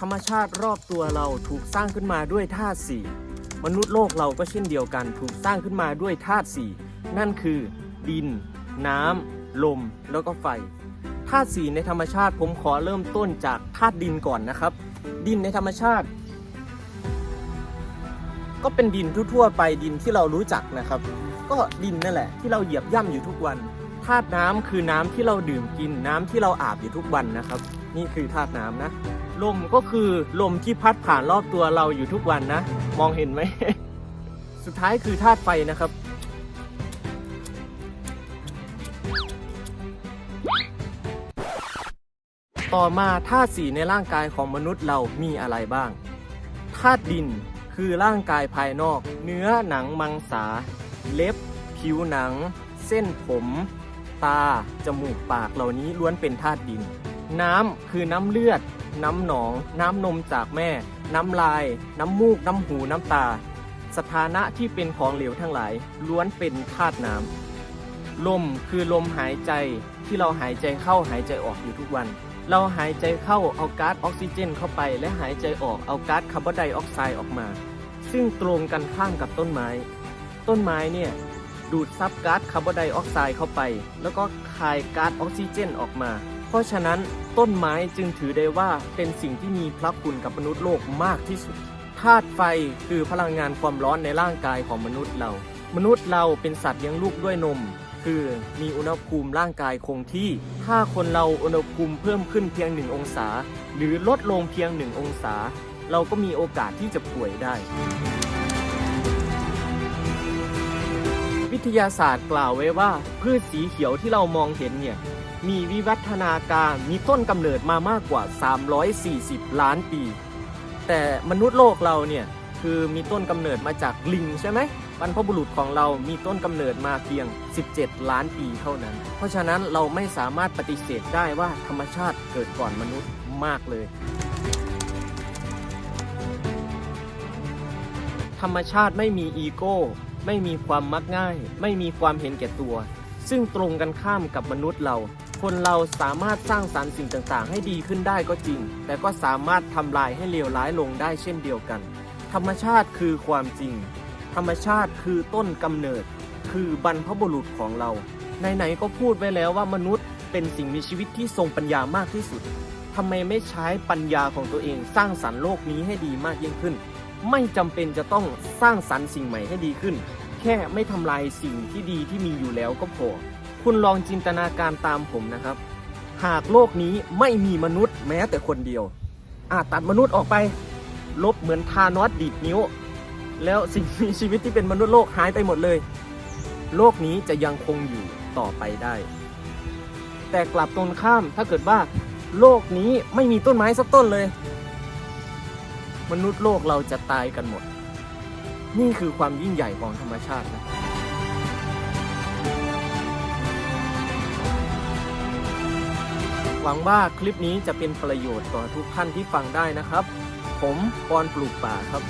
ธรรมชาติรอบตัวเราถูกสร้างขึ้นมาด้วยธาตุสี่มนุษย์โลกเราก็เช่นเดียวกัน ถูกสร้างขึ้นมาด้วยธาตุสี่นั่นคือ ดิน น้ำลมแล้วก็ไฟธาตุสี่ในธรรมชาติผมขอเริ่มต้นจากธาตุดินก่อนนะครับ ดินในธรรมชาติ ก็เป็นดินทั่วๆไปดินที่เรารู้จักนะครับ ก็ดินนั่นแหละ ที่เราเหยียบย่ำอยู่ทุกวัน ธาตุน้ำคือน้ำที่เราดื่มกินน้ำที่เราอาบอยู่ทุกวันนะครับ นี่คือธาตุน้ำนะลมก็คือลมที่พัดผ่านรอบตัวเราอยู่ทุกวันนะ มองเห็นไหม สุดท้ายคือธาตุไฟนะครับ ต่อมาธาตุสีในร่างกายของมนุษย์เรามีอะไรบ้างธาตุดินคือร่างกายภายนอก เนื้อหนังมังสา เล็บ ผิวหนัง เส้นผม ตา จมูกปากเหล่านี้ล้วนเป็นธาตุดิน น้ำคือน้ำเลือด น้ำหนอง น้ำนมจากแม่ น้ำลาย น้ำมูก น้ำหู น้ำตา สถานะที่เป็นของเหลวทั้งหลาย ล้วนเป็นธาตุน้ำ ลมคือลมหายใจที่เราหายใจเข้าหายใจออกอยู่ทุกวัน เราหายใจเข้าเอาก๊าซออกซิเจน เข้าไป และหายใจออกเอาก๊าซคาร์บอนไดออกไซด์ออกมา ซึ่งตรงกันข้ามกับต้นไม้ ต้นไม้เนี่ย ดูดซับก๊าซคาร์บอนไดออกไซด์เข้าไป แล้วก็คายก๊าซออกซิเจนออกมา เพราะฉะนั้นต้นไม้จึงถือได้ว่าเป็นสิ่งที่มีพระคุณกับมนุษย์โลกมากที่สุดธาตุไฟคือพลังงานความร้อนในร่างกายของมนุษย์เรา มนุษย์เราเป็นสัตว์เลี้ยงลูกด้วยนม คือมีอุณหภูมิร่างกายคงที่ ถ้าคนเราอุณหภูมิเพิ่มขึ้นเพียง 1 องศา หรือลดลงเพียง 1 องศา เราก็มีโอกาสที่จะป่วยได้ วิทยาศาสตร์กล่าวไว้ว่าพืชสีเขียวที่เรามองเห็นเนี่ยมีวิวัฒนาการมีต้นกำเนิดมามากกว่า 340 ล้านปี แต่มนุษย์โลกเราเนี่ยคือมีต้นกำเนิดมาจากลิงใช่ไหมบรรพบุรุษของเรามีต้นกำเนิดมาเพียง 17 ล้านปีเท่านั้น เพราะฉะนั้นเราไม่สามารถปฏิเสธได้ว่าธรรมชาติเกิดก่อนมนุษย์มากเลย ธรรมชาติไม่มีอีโก้ ไม่มีความมักง่าย ไม่มีความเห็นแก่ตัว ซึ่งตรงกันข้ามกับมนุษย์เรา คนเราสามารถสร้างสรรค์สิ่งต่างๆ ให้ดีขึ้นได้ก็จริง แต่ก็สามารถทำลายให้เลวร้ายลงได้เช่นเดียวกัน ธรรมชาติคือความจริง ธรรมชาติคือต้นกำเนิด คือบรรพบุรุษของเราไหนๆก็พูดไว้แล้วว่ามนุษย์เป็นสิ่งมีชีวิตที่ทรงปัญญามากที่สุดทำไมไม่ใช้ปัญญาของตัวเองสร้างสรรค์โลกนี้ให้ดีมากยิ่งขึ้น ไม่จำเป็นจะต้องสร้างสรรค์สิ่งใหม่ให้ดีขึ้น แค่ไม่ทำลายสิ่งที่ดีที่มีอยู่แล้วก็พอคุณลองจินตนาการตามผมนะครับ หากโลกนี้ไม่มีมนุษย์แม้แต่คนเดียวอาจตัดมนุษย์ออกไป ลบเหมือนทานอสดีดนิ้ว แล้วสิ่งมีชีวิตที่เป็นมนุษย์โลกหายไปหมดเลย โลกนี้จะยังคงอยู่ต่อไปได้ แต่กลับตรงข้ามถ้าเกิดว่า โลกนี้ไม่มีต้นไม้สักต้นเลย มนุษย์โลกเราจะตายกันหมด นี่คือความยิ่งใหญ่ของธรรมชาตินะหวังว่าคลิปนี้จะเป็นประโยชน์ต่อทุกท่านที่ฟังได้นะครับ ผมปอนปลูกป่าครับ